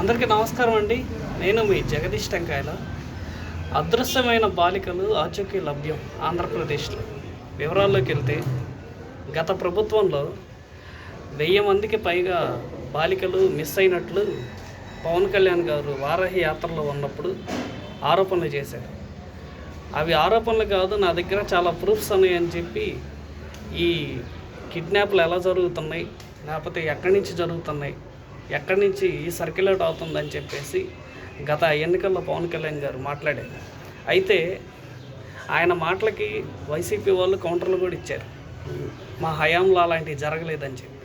అందరికీ నమస్కారం అండి. నేను మీ జగదీష్ టెంకాయల. అదృశ్యమైన బాలికలు ఆచూకీ లభ్యం ఆంధ్రప్రదేశ్లో. వివరాల్లోకి వెళ్తే గత ప్రభుత్వంలో వెయ్యి మందికి పైగా బాలికలు మిస్ అయినట్లు పవన్ కళ్యాణ్ గారు వారాహి యాత్రలో ఉన్నప్పుడు ఆరోపణలు చేశారు. అవి ఆరోపణలు కాదు నా దగ్గర చాలా ప్రూఫ్స్ ఉన్నాయని చెప్పి ఈ కిడ్నాప్లు ఎలా జరుగుతున్నాయి లేకపోతే ఎక్కడి నుంచి జరుగుతున్నాయి ఎక్కడి నుంచి ఈ సర్క్యులేట్ అవుతుందని చెప్పేసి గత ఎన్నికల్లో పవన్ కళ్యాణ్ గారు మాట్లాడారు. అయితే ఆయన మాటలకి వైసీపీ వాళ్ళు కౌంటర్లు కూడా ఇచ్చారు. మా హయాంలో అలాంటివి జరగలేదని చెప్పి.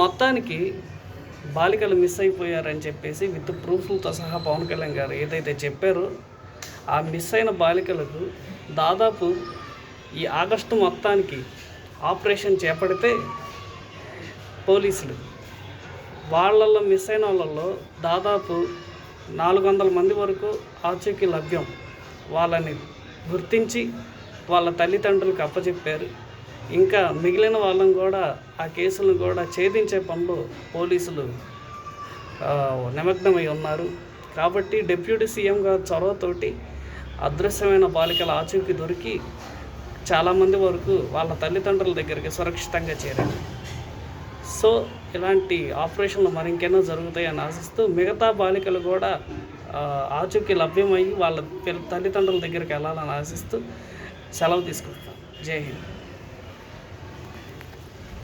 మొత్తానికి బాలికలు మిస్ అయిపోయారని చెప్పేసి విత్ ప్రూఫ్లతో సహా పవన్ కళ్యాణ్ గారు ఏదైతే చెప్పారో ఆ మిస్ అయిన బాలికలకు దాదాపు ఈ ఆగస్టు మొత్తానికి ఆపరేషన్ చేపడితే పోలీసులు వాళ్ళల్లో మిస్ అయిన వాళ్ళల్లో దాదాపు నాలుగు వందల మంది వరకు ఆచూకీ లభ్యం. వాళ్ళని గుర్తించి వాళ్ళ తల్లిదండ్రులకు అప్పచెప్పారు ఇంకా మిగిలిన వాళ్ళని కూడా ఆ కేసులను కూడా ఛేదించే పనులు పోలీసులు నిమగ్నమై ఉన్నారు. కాబట్టి డిప్యూటీ సీఎం గారి చొరవతోటి అదృశ్యమైన బాలికల ఆచూకీ దొరికి చాలామంది వరకు వాళ్ళ తల్లిదండ్రుల దగ్గరికి సురక్షితంగా చేరారు. సో ఇలాంటి ఆపరేషన్లు మరింకైనా జరుగుతాయని ఆశిస్తూ మిగతా బాలికలు కూడా ఆచూకీ లభ్యమయ్యి వాళ్ళ తల్లిదండ్రుల దగ్గరికి వెళ్ళాలని ఆశిస్తూ సెలవు తీసుకుంటాం జై హింద్.